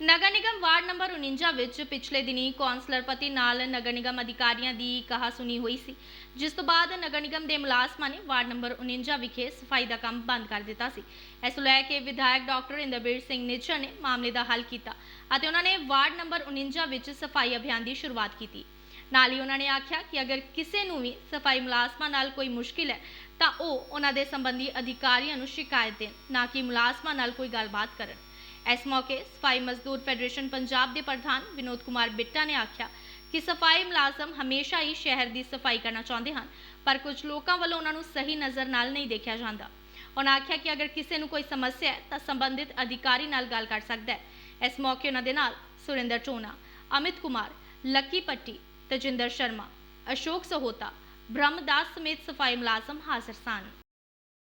Nagar Nigam ward number 49 ਵਿੱਚ ਪਿਛਲੇ ਦਿਨੀ ਕੌਂਸਲਰ ਪਤੀ ਨਾਲ ਨਗਰ ਨਿਗਮ ਅਧਿਕਾਰੀਆਂ ਦੀ ਕਹਾ ਸੁਣੀ ਹੋਈ ਸੀ। ਜਿਸ ਤੋਂ ਬਾਅਦ ਨਗਰ ਨਿਗਮ ਦੇ ਮੁਲਾਜ਼ਮਾਂ ਨੇ ਵਾਰਡ ਨੰਬਰ 49 ਵਿਖੇ ਸਫ਼ਾਈ ਦਾ ਕੰਮ ਬੰਦ ਕਰ ਦਿੱਤਾ ਸੀ। ਇਸ ਨੂੰ ਲੈ ਕੇ ਵਿਧਾਇਕ ਡਾਕਟਰ ਇੰਦਰਬੀਰ ਸਿੰਘ ਨਿੱਚਰ ਨੇ ਮਾਮਲੇ ਦਾ ਹੱਲ ਕੀਤਾ ਅਤੇ ਉਹਨਾਂ ਨੇ ਵਾਰਡ ਨੰਬਰ 49 ਵਿੱਚ ਸਫ਼ਾਈ ਅਭਿਆਨ ਦੀ ਸ਼ੁਰੂਆਤ ਕੀਤੀ। ਨਾਲ ਹੀ ਉਹਨਾਂ ਨੇ ਆਖਿਆ ਕਿ ਅਗਰ ਕਿਸੇ ਨੂੰ ਵੀ ਸਫ਼ਾਈ ਮੁਲਾਜ਼ਮਾਂ ਨਾਲ ਕੋਈ ਮੁਸ਼ਕਿਲ ਹੈ, ਤਾਂ ਉਹ ਉਹਨਾਂ ਦੇ ਸੰਬੰਧੀ ਅਧਿਕਾਰੀਆਂ ਨੂੰ ਸ਼ਿਕਾਇਤ ਦੇਣ, ਨਾ ਕਿ ਮੁਲਾਜ਼ਮਾਂ ਨਾਲ ਕੋਈ ਗੱਲਬਾਤ ਕਰਨ। ਇਸ ਮੌਕੇ ਸਫ਼ਾਈ ਮਜ਼ਦੂਰ ਫੈਡਰੇਸ਼ਨ ਪੰਜਾਬ ਦੇ ਪ੍ਰਧਾਨ ਵਿਨੋਦ ਕੁਮਾਰ ਬਿੱਟਾ ਨੇ ਆਖਿਆ ਕਿ ਸਫ਼ਾਈ ਮੁਲਾਜ਼ਮ ਹਮੇਸ਼ਾ ਹੀ ਸ਼ਹਿਰ ਦੀ ਸਫ਼ਾਈ ਕਰਨਾ ਚਾਹੁੰਦੇ ਹਨ, ਪਰ ਕੁਝ ਲੋਕਾਂ ਵੱਲੋਂ ਉਹਨਾਂ ਨੂੰ ਸਹੀ ਨਜ਼ਰ ਨਾਲ ਨਹੀਂ ਦੇਖਿਆ ਜਾਂਦਾ। ਉਹਨਾਂ ਆਖਿਆ ਕਿ ਅਗਰ ਕਿਸੇ ਨੂੰ ਕੋਈ ਸਮੱਸਿਆ ਹੈ ਤਾਂ ਸੰਬੰਧਿਤ ਅਧਿਕਾਰੀ ਨਾਲ ਗੱਲ ਕਰ ਸਕਦਾ ਹੈ। ਇਸ ਮੌਕੇ ਉਹਨਾਂ ਦੇ ਨਾਲ ਸੁਰਿੰਦਰ ਟੋਨਾ ਅਮਿਤ ਕੁਮਾਰ, ਲੱਕੀ ਪੱਟੀ, ਤਜਿੰਦਰ ਸ਼ਰਮਾ, ਅਸ਼ੋਕ ਸਹੋਤਾ, ਬ੍ਰਹਮਦਾਸ ਸਮੇਤ ਸਫ਼ਾਈ ਮੁਲਾਜ਼ਮ ਹਾਜ਼ਰ ਸਨ।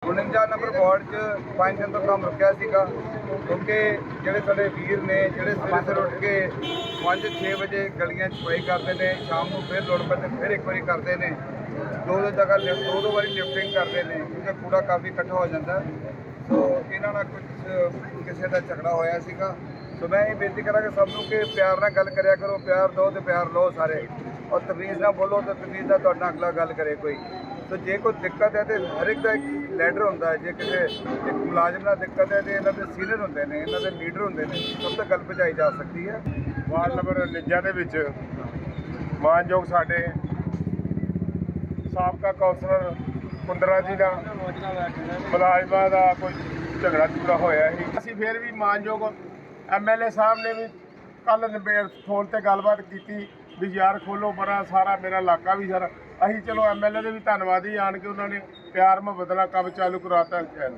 49 ਨੰਬਰ ਵਾਰਡ 'ਚ ਪੰਜ ਦਿਨ ਤੋਂ ਕੰਮ ਰੁਕਿਆ ਸੀਗਾ। ਕਿਉਂਕਿ ਜਿਹੜੇ ਸਾਡੇ ਵੀਰ ਨੇ, ਜਿਹੜੇ ਸਵੇਰੇ ਸਵੇਰੇ ਉੱਠ ਕੇ 5-6 ਵਜੇ ਗਲੀਆਂ 'ਚ ਸਫ਼ਾਈ ਕਰਦੇ ਨੇ, ਸ਼ਾਮ ਨੂੰ ਫਿਰ ਲੋੜ ਪੈਂਦੇ ਫਿਰ ਇੱਕ ਵਾਰੀ ਕਰਦੇ ਨੇ। ਦੋ ਦੋ ਜਗ੍ਹਾ ਲਿਫਟ ਦੋ ਦੋ ਵਾਰੀ ਲਿਫਟਿੰਗ ਕਰਦੇ ਨੇ ਕਿਉਂਕਿ ਕੂੜਾ ਕਾਫੀ ਇਕੱਠਾ ਹੋ ਜਾਂਦਾ। ਸੋ ਇਹਨਾਂ ਨਾਲ ਕੁਝ ਕਿਸੇ ਦਾ ਝਗੜਾ ਹੋਇਆ ਸੀਗਾ। ਸੋ ਮੈਂ ਇਹ ਬੇਨਤੀ ਕਰਾਂਗਾ ਸਭ ਨੂੰ ਕਿ ਪਿਆਰ ਨਾਲ ਗੱਲ ਕਰਿਆ ਕਰੋ, ਪਿਆਰ ਦਿਓ ਤੇ ਪਿਆਰ ਲਓ ਸਾਰੇ। ਔਰ ਤਮੀਜ਼ ਨਾਲ ਬੋਲੋ ਤੇ ਤਮੀਜ਼ ਨਾਲ ਤੁਹਾਡੇ ਨਾਲ ਅਗਲਾ ਗੱਲ ਕਰੇ ਕੋਈ। ਸੋ ਜੇ ਕੋਈ ਦਿੱਕਤ ਹੈ ਤੇ ਹਰ ਇੱਕ ਦਾ ਇੱਕ ਲੈਡਰ ਹੁੰਦਾ ਹੈ। ਜੇ ਕਿਸੇ ਇੱਕ ਮੁਲਾਜ਼ਮ ਨਾਲ ਦਿੱਕਤ ਹੈ ਤੇ ਇਹਨਾਂ ਦੇ ਸੀਨੀਅਰ ਹੁੰਦੇ ਨੇ, ਇਹਨਾਂ ਦੇ ਲੀਡਰ ਹੁੰਦੇ ਨੇ, ਸਭ ਤੱਕ ਗੱਲ ਪਹੁੰਚਾਈ ਜਾ ਸਕਦੀ ਹੈ। ਵਾਰਡ ਨੰਬਰ 49 ਦੇ ਵਿੱਚ ਮਾਨਯੋਗ ਸਾਡੇ ਸਾਬਕਾ ਕੌਂਸਲਰ ਕੁੰਦਰਾ ਜੀ ਦਾ ਮੁਲਾਜ਼ਮਾਂ ਦਾ ਕੋਈ ਝਗੜਾ ਝੁਗੜਾ ਹੋਇਆ ਸੀ। ਅਸੀਂ ਫਿਰ ਵੀ ਮਾਨਯੋਗ ਐਮਐਲਏ ਸਾਹਿਬ ਨੇ ਵੀ ਕੱਲ ਨਿਬੇੜ ਫੋਨ ਤੇ ਗੱਲਬਾਤ ਕੀਤੀ। ਵੀ ਯਾਰ ਖੋਲੋ ਬੜਾ ਸਾਰਾ ਮੇਰਾ ਇਲਾਕਾ ਵੀ ਸਾਰਾ। ਅਸੀਂ ਚਲੋ ਐਮਐਲਏ ਦੇ ਵੀ ਧੰਨਵਾਦੀ ਆਣ ਕੇ ਉਹਨਾਂ ਨੇ ਪਿਆਰ ਮੁਹੱਬਤ ਨਾਲ ਕੰਮ ਚਾਲੂ ਕਰਾਤਾ ਸ਼ਹਿਰ